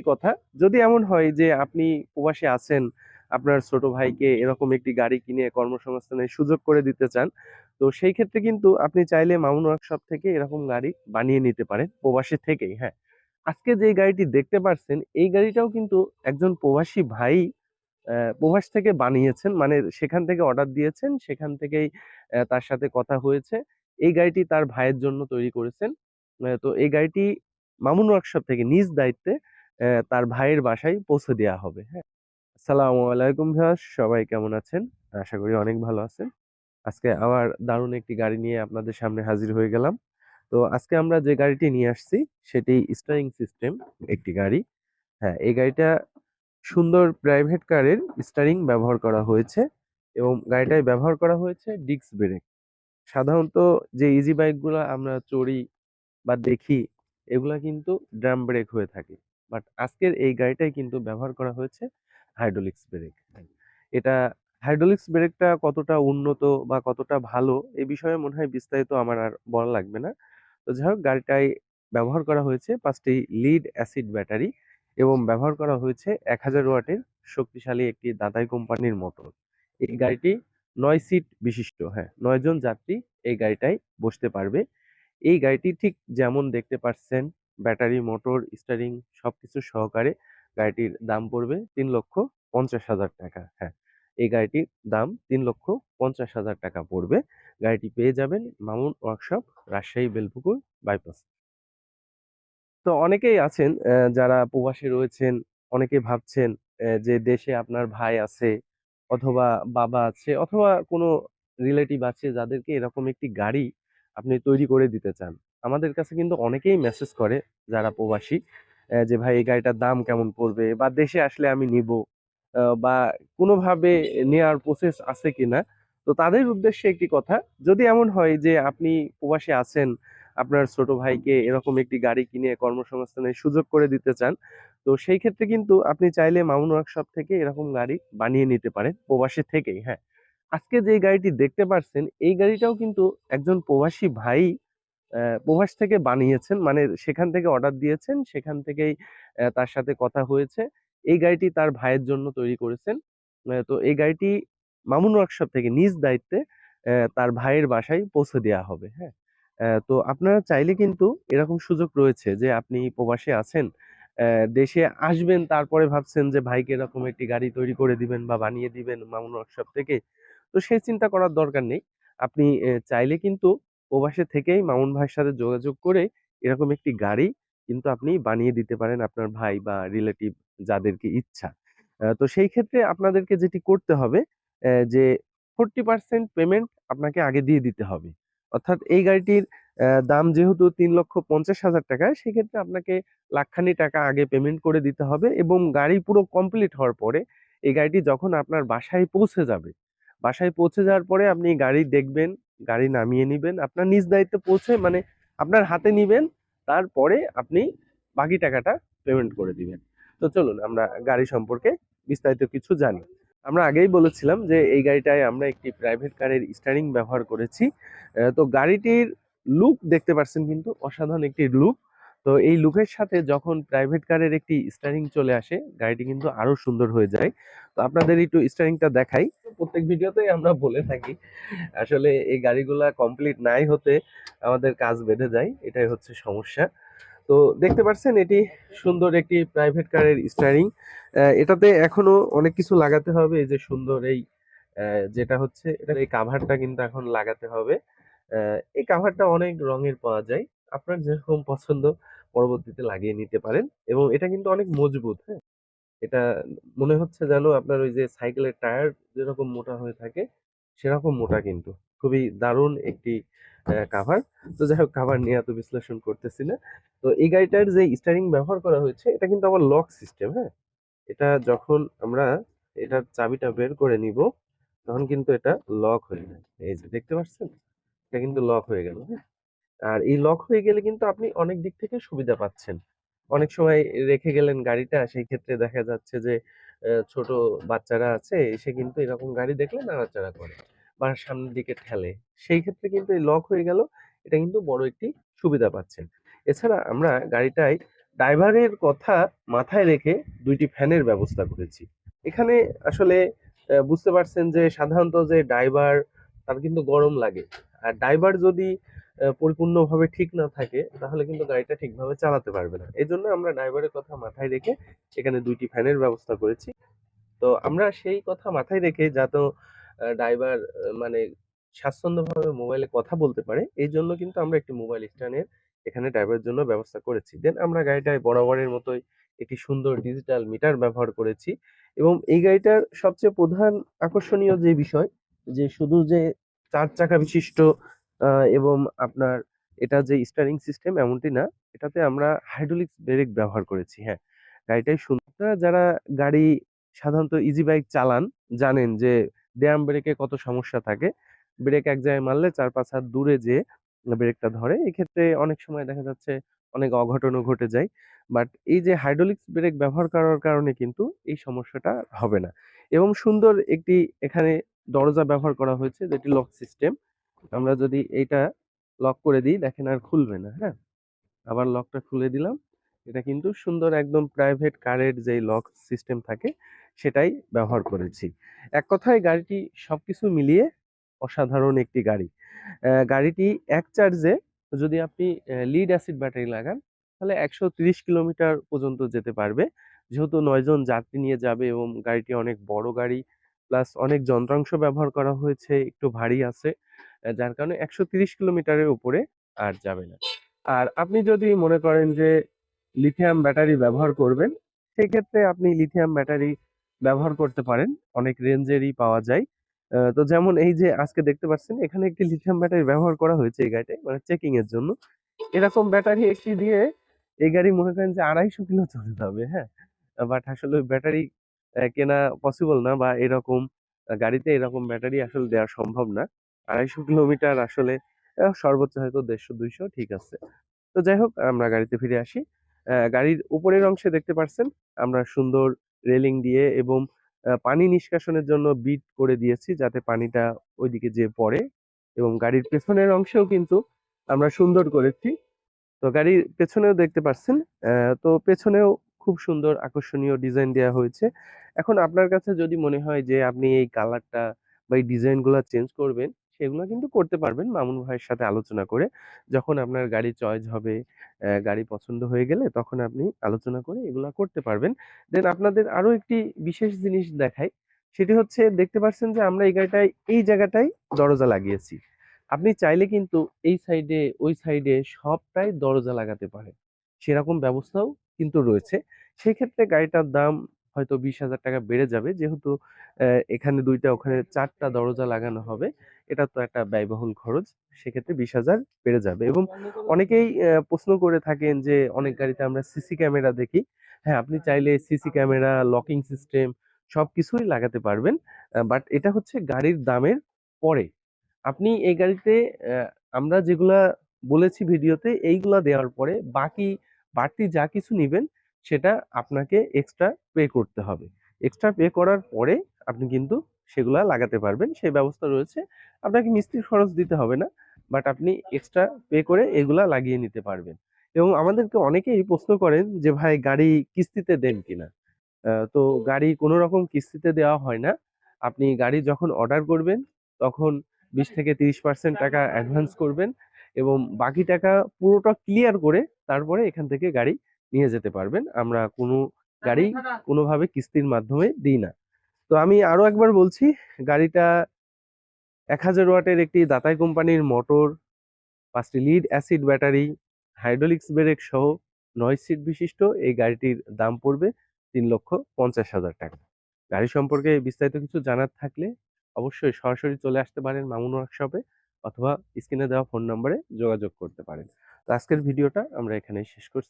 একটি কথা, যদি এমন হয় যে আপনি প্রবাসে আছেন, আপনার ছোট ভাইকে এরকম একটি গাড়ি কিনে কর্মসংস্থানের সুযোগ করে দিতে চান, তো সেই ক্ষেত্রে কিন্তু আপনি চাইলে মামুন ওয়ার্কশপ থেকে এরকম গাড়ি বানিয়ে নিতে পারেন প্রবাসী থেকেই হ্যাঁ। আজকে যে গাড়িটি দেখতে পাচ্ছেন এই গাড়িটাও কিন্তু একজন প্রবাসী ভাই প্রবাস থেকে বানিয়েছেন মানে সেখান থেকে অর্ডার দিয়েছেন, সেখান থেকেই তার সাথে কথা হয়েছে। এই গাড়িটি তার ভাইয়ের জন্য তৈরি করেছেন। তো এই গাড়িটি মামুন ওয়ার্কশপ থেকে নিজ দায়িত্বে তার ভাইয়ের বাসায় পৌঁছে দেওয়া হবে হ্যাঁ? আসসালামু আলাইকুম ভিউয়ার্স, সবাই কেমন আছেন? আশা করি অনেক ভালো আছেন। আজকে আবার দারুণ একটি গাড়ি নিয়ে আপনাদের সামনে হাজির হয়ে গেলাম। তো আজকে আমরা যে গাড়িটি নিয়ে আসছি, সেটি স্টারিং সিস্টেম একটি গাড়ি। হ্যাঁ এই গাড়িটা সুন্দর প্রাইভেট কারের স্টারিং ব্যবহার করা হয়েছে এবং গাড়িটায় ব্যবহার করা হয়েছে ডিস্ক ব্রেক সাধারণত যে ইজি বাইকগুলো আমরা চড়ি বা দেখি, এগুলা কিন্তু ড্রাম ব্রেক হয়ে থাকে। বাট আজকের এই গাড়িটাই কিন্তু ব্যবহার করা হয়েছে হাইড্রোলিক্স ব্রেক। এটা হাইড্রোলিক্স ব্রেকটা কতটা উন্নত বা কতটা ভালো এই বিষয়ে মনে হয় বিস্তারিত আমার আর বলা লাগবে না। তো যাই হোক গাড়িটায় ব্যবহার করা হয়েছে পাঁচটি লিড অ্যাসিড ব্যাটারি এবং ব্যবহার করা হয়েছে এক হাজার ওয়াটের শক্তিশালী একটি দাদাই কোম্পানির মোটর এই গাড়িটি নয় সিট বিশিষ্ট হ্যাঁ নয়জন যাত্রী এই গাড়িটায় বসতে পারবে। এই গাড়িটি ঠিক যেমন দেখতে পাচ্ছেন ব্যাটারি, মোটর স্টারিং সবকিছু সহকারে গাড়িটির দাম পড়বে তিন লক্ষ পঞ্চাশ হাজার টাকা। হ্যাঁ এই গাড়িটির দাম তিন লক্ষ পঞ্চাশ হাজার টাকা পড়বে। গাড়িটি পেয়ে যাবেন মামুন ওয়ার্কশপ, রাজশাহী, বেলপুকুর, বাইপাস। তো অনেকেই আছেন যারা প্রবাসে রয়েছেন, অনেকে ভাবছেন যে দেশে আপনার ভাই আছে অথবা বাবা আছে অথবা কোনো রিলেটিভ আছে যাদেরকে এরকম একটি গাড়ি আপনি তৈরি করে দিতে চান। আমাদের কাছে কিন্তু অনেকেই মেসেজ করে যারা প্রবাসী যে, ভাই, এই গাড়িটার দাম কেমন পড়বে? বা দেশে আসলে আমি নিব? বা কোনোভাবে নেওয়ার প্রসেস আছে কিনা? তো তাদের উদ্দেশ্যে একটি কথা, যদি এমন হয় যে, আপনি প্রবাসী আছেন, আপনার ছোট ভাইকে এরকম একটি গাড়ি কিনে কর্মসংস্থানের সুযোগ করে দিতে চান, তো সেই ক্ষেত্রে কিন্তু আপনি চাইলে মামুন ওয়ার্কশপ থেকে এরকম গাড়ি বানিয়ে নিতে পারেন, প্রবাসী থেকেই হ্যাঁ। আজকে যে, গাড়িটি দেখতে পাচ্ছেন এই গাড়িটাও কিন্তু একজন প্রবাসী ভাই প্রবাস থেকে বানিয়েছেন মানে সেখান থেকে অর্ডার দিয়েছেন, সেখান থেকেই তার সাথে কথা হয়েছে। এই গাড়িটি তার ভাইয়ের জন্য তৈরি করেছেন। তো এই গাড়িটি মামুন ওয়ার্কশপ থেকে নিজ দায়িত্বে তার ভাইয়ের বাসায় পৌঁছে দেওয়া হবে হ্যাঁ? তো আপনারা চাইলে কিন্তু এরকম সুযোগ রয়েছে যে আপনি প্রবাসে আছেন দেশে আসবেন, তারপরে ভাবছেন যে ভাইকে এরকম একটি গাড়ি তৈরি করে দিবেন বা বানিয়ে দিবেন মামুন ওয়ার্কশপ থেকে। তো সেই চিন্তা করার দরকার নেই। আপনি চাইলে কিন্তু প্রবাসে থেকেই মামুন ভাইয়ের সাথে যোগাযোগ করে এরকম একটি গাড়ি কিন্তু আপনি বানিয়ে দিতে পারেন আপনার ভাই বা রিলেটিভ যাদেরকে ইচ্ছা। তো সেই ক্ষেত্রে আপনাদেরকে যেটি করতে হবে যে ফোরটি পার্সেন্ট পেমেন্ট আপনাকে আগে দিয়ে দিতে হবে। অর্থাৎ এই গাড়িটির দাম যেহেতু তিন লক্ষ পঞ্চাশ হাজার টাকা, সেক্ষেত্রে আপনাকে লাখখানি টাকা আগে পেমেন্ট করে দিতে হবে এবং গাড়ি পুরো কমপ্লিট হওয়ার পরে এই গাড়িটি যখন আপনার বাসায় পৌঁছে যাবে, বাসায় পৌঁছে যাওয়ার পরে আপনি গাড়ি দেখবেন গাড়ি নামিয়ে নেবেন, আপনার নিজ দায়িত্বে পৌঁছে মানে আপনার হাতে নেবেন, তারপরে আপনি বাকি টাকাটা পেমেন্ট করে দিবেন। তো চলুন আমরা গাড়ি সম্পর্কে বিস্তারিত কিছু জানি। আমরা আগেই বলেছিলাম যে এই গাড়িটায় আমরা একটি প্রাইভেট কারের স্টারিং ব্যবহার করেছি। তো গাড়িটির লুক দেখতে পাচ্ছেন কিন্তু অসাধারণ একটি লুক তো এই লুকের সাথে যখন প্রাইভেট কারের একটি স্টারিং চলে আসে, গাড়িটি কিন্তু আরও সুন্দর হয়ে যায়। তো আপনাদের একটু স্টারিংটা দেখাই। প্রত্যেক ভিডিওতেই আমরা বলে থাকি, আসলে এই গাড়িগুলা কমপ্লিট নাই হতে আমাদের কাজ বেঁধে যায়, এটাই হচ্ছে সমস্যা। তো দেখতে পাচ্ছেন, এটি সুন্দর একটি প্রাইভেট কারের স্টারিং এটাতে এখনও অনেক কিছু লাগাতে হবে, এই যে সুন্দর এই যেটা হচ্ছে, এটার এই কাভারটা কিন্তু এখন লাগাতে হবে। এই কাভারটা অনেক রঙের পাওয়া যায়। আপনার যেরকম পছন্দ পরবর্তীতে লাগিয়ে নিতে পারেন এবং এটা কিন্তু অনেক মজবুত হ্যাঁ? এটা মনে হচ্ছে যেন আপনার ওই যে সাইকেলের টায়ার যেরকম মোটা হয়ে থাকে, সেরকম মোটা কিন্তু। খুবই দারুণ একটি কাভার তো যাই হোক কাভার নিয়ে এত বিশ্লেষণ করতেছি না। তো এই গাড়িটার যে স্টারিং ব্যবহার করা হয়েছে, এটা কিন্তু আবার লক সিস্টেম হ্যাঁ? এটা যখন আমরা এটার চাবিটা বের করে নিব, তখন কিন্তু এটা লক হয়ে যায় এই যে দেখতে পাচ্ছেন? এটা কিন্তু লক হয়ে গেল হ্যাঁ? আর এই লক হয়ে গেলে কিন্তু আপনি অনেক দিক থেকে সুবিধা পাচ্ছেন। অনেক সময় রেখে গেলেন গাড়িটা, সেই ক্ষেত্রে দেখা যাচ্ছে যে ছোট বাচ্চারা আছে, এসে কিন্তু এরকম গাড়ি দেখলে নাড়াচাড়া করে বা সামনের দিকে ঠেলে। সেই ক্ষেত্রে কিন্তু এই লক হয়ে গেল, এটা কিন্তু বড় একটি সুবিধা পাচ্ছেন। এছাড়া আমরা গাড়িটায় ড্রাইভারের কথা মাথায় রেখে দুইটি ফ্যানের ব্যবস্থা করেছি। এখানে আসলে বুঝতে পারছেন যে, সাধারণত যে ড্রাইভার, তার কিন্তু গরম লাগে। আর ড্রাইভার যদি পরিপূর্ণভাবে ঠিক না থাকে, তাহলে কিন্তু গাড়িটা ঠিকভাবে চালাতে পারবে না। এই জন্য আমরা ড্রাইভারের কথা মাথায় রেখে এখানে দুইটি ফ্যানের ব্যবস্থা করেছি। তো আমরা সেই কথা মাথায় রেখে যাতে ড্রাইভার মানে স্বাচ্ছন্দ্যভাবে মোবাইলে কথা বলতে পারে, এই জন্য কিন্তু আমরা একটি মোবাইল স্ট্যান্ডের এখানে ড্রাইভারের জন্য ব্যবস্থা করেছি। দেন আমরা গাড়িটায় বরাবরের মতোই একটি সুন্দর ডিজিটাল মিটার ব্যবহার করেছি। এবং এই গাড়িটার সবচেয়ে প্রধান আকর্ষণীয় যে বিষয়, যে শুধু যে চার চাকা বিশিষ্ট এবং আপনার এটা যে স্টারিং সিস্টেম এমনটি না, এটাতে আমরা হাইড্রোলিক্স ব্রেক ব্যবহার করেছি হ্যাঁ। গাড়িটাই সুন্দর যারা গাড়ি সাধারণত ইজি বাইক চালান, জানেন যে ড্যাম ব্রেকে কত সমস্যা থাকে। ব্রেক এক জায়গায় মারলে চার, পাঁচ হাত দূরে যে ব্রেকটা ধরে। এক্ষেত্রে অনেক সময় দেখা যাচ্ছে অনেক অঘটনও ঘটে যায়। বাট এই যে হাইড্রোলিক্স ব্রেক ব্যবহার করার কারণে কিন্তু এই সমস্যাটা হবে না। এবং সুন্দর একটি এখানে দরজা ব্যবহার করা হয়েছে, যেটি লক সিস্টেম আমরা যদি এইটা লক করে দিই, দেখেন আর খুলবে না হ্যাঁ? আবার লকটা খুলে দিলাম। এটা কিন্তু সুন্দর একদম প্রাইভেট কারের যে লক সিস্টেম থাকে, সেটাই ব্যবহার করেছি। এক কথায় গাড়িটি সবকিছু মিলিয়ে অসাধারণ একটি গাড়ি। গাড়িটি এক চার্জে যদি আপনি লিড অ্যাসিড ব্যাটারি লাগান, তাহলে একশো কিলোমিটার পর্যন্ত যেতে পারবে। যেহেতু নয়জন যাত্রী নিয়ে যাবে এবং গাড়িটি অনেক বড় গাড়ি প্লাস অনেক যন্ত্রাংশ ব্যবহার করা হয়েছে, একটু ভারী আছে। যার কারণে একশো তিরিশ কিলোমিটারের উপরে আর যাবে না। আর আপনি যদি মনে করেন যে লিথিয়াম ব্যাটারি ব্যবহার করবেন, সেক্ষেত্রে আপনি লিথিয়াম ব্যাটারি ব্যবহার করতে পারেন। অনেক রেঞ্জেরই পাওয়া যায়। তো যেমন এই যে আজকে দেখতে পাচ্ছেন, এখানে একটি লিথিয়াম ব্যাটারি ব্যবহার করা হয়েছে এই গাড়িটায় মানে চেকিং এর জন্য। এরকম ব্যাটারি একটি দিয়ে এই গাড়ি মনে করেন যে আড়াইশো কিলো চলে যাবে হ্যাঁ? বাট আসলে ব্যাটারি কেনা পসিবল না বা এরকম গাড়িতে এরকম ব্যাটারি আসলে দেওয়া সম্ভব না। আড়াইশো কিলোমিটার আসলে সর্বোচ্চ হয়তো দেড়শো, দুইশো, ঠিক আছে। তো যাই হোক, আমরা গাড়িতে ফিরে আসি। গাড়ির উপরের অংশে দেখতে পাচ্ছেন আমরা সুন্দর রেলিং দিয়ে এবং পানি নিষ্কাশনের জন্য বিট করে দিয়েছি যাতে পানিটা ওইদিকে যে পড়ে এবং গাড়ির পেছনের অংশেও কিন্তু আমরা সুন্দর করেছি। তো গাড়ির পেছনেও দেখতে পাচ্ছেন তো পেছনেও খুব সুন্দর আকর্ষণীয় ডিজাইন দেওয়া হয়েছে। এখন আপনার কাছে যদি মনে হয় যে আপনি এই কালারটা বা এই ডিজাইনগুলো চেঞ্জ করবেন সেগুলো কিন্তু করতে পারবেন। মামুন ভাইয়ের সাথে আলোচনা করে যখন আপনার গাড়ি চয়েস হবে গাড়ি পছন্দ হয়ে গেলে তখন আপনি আলোচনা করে এগুলা করতে পারবেন। দেন আপনাদের আরও একটি বিশেষ জিনিস দেখাই, সেটি হচ্ছে দেখতে পাচ্ছেন যে আমরা এই গাড়িটায়, এই জায়গাটায় দরজা লাগিয়েছি। আপনি চাইলে কিন্তু এই সাইডে, ওই সাইডে সবটাই দরজা লাগাতে পারেন। সেরকম ব্যবস্থাও কিন্তু রয়েছে। সেই ক্ষেত্রে গাড়িটার দাম হয়তো বিশ হাজার টাকা বেড়ে যাবে। যেহেতু এখানে দুইটা, ওখানে চারটা দরজা লাগানো হবে। এটা তো একটা ব্যয়বহুল খরচ। সেক্ষেত্রে বিশ হাজার বেড়ে যাবে এবং অনেকেই প্রশ্ন করে থাকেন যে, অনেক গাড়িতে আমরা সিসি ক্যামেরা দেখি। হ্যাঁ আপনি চাইলে সিসি ক্যামেরা, লকিং সিস্টেম সব কিছুই লাগাতে পারবেন। বাট এটা হচ্ছে গাড়ির দামের পরে। আপনি এই গাড়িতে আমরা যেগুলা বলেছি ভিডিওতে, এইগুলা দেওয়ার পরে বাকি বাড়তি যা কিছু নিবেন সেটা আপনাকে এক্সট্রা পে করতে হবে। এক্সট্রা পে করার পরে আপনি কিন্তু সেগুলা লাগাতে পারবেন। সেই ব্যবস্থা রয়েছে। আপনাকে মিস্ত্রির খরচ দিতে হবে না বাট আপনি এক্সট্রা পে করে এগুলা লাগিয়ে নিতে পারবেন। এবং আমাদেরকে অনেকেই প্রশ্ন করেন যে, ভাই, গাড়ি কিস্তিতে দেন কিনা? তো গাড়ি কোনো রকম কিস্তিতে দেওয়া হয় না। আপনি গাড়ি যখন অর্ডার করবেন, তখন বিশ থেকে তিরিশ পার্সেন্ট টাকা অ্যাডভান্স করবেন এবং বাকি টাকা পুরোটা ক্লিয়ার করে তারপরে এখান থেকে গাড়ি নিয়ে যেতে পারবেন। আমরা কোনো গাড়ি কোনোভাবে কিস্তির মাধ্যমে দিই না। তো আমি আরও একবার বলছি গাড়িটা এক হাজার ওয়াটের একটি দাতাই কোম্পানির মোটর পাঁচটি lead acid battery hydraulics brake সহ নয় সিট বিশিষ্ট। এই গাড়িটির দাম পড়বে তিন লক্ষ পঞ্চাশ হাজার টাকা। গাড়ি সম্পর্কে বিস্তারিত কিছু জানার থাকলে অবশ্যই সরাসরি চলে আসতে পারেন মামুন ওয়ার্কশপে অথবা স্ক্রিনে দেওয়া ফোন নম্বরে যোগাযোগ করতে পারেন। তো আজকের ভিডিওটা আমরা এখানেই শেষ করছি।